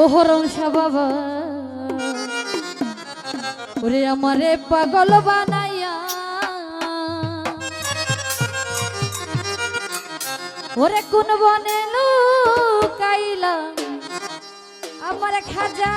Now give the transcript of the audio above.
ওহরং বাবা ওরে আমারে পাগল বানাইয়া। ওরে কোন বনে লুকাইলা আমার খাজা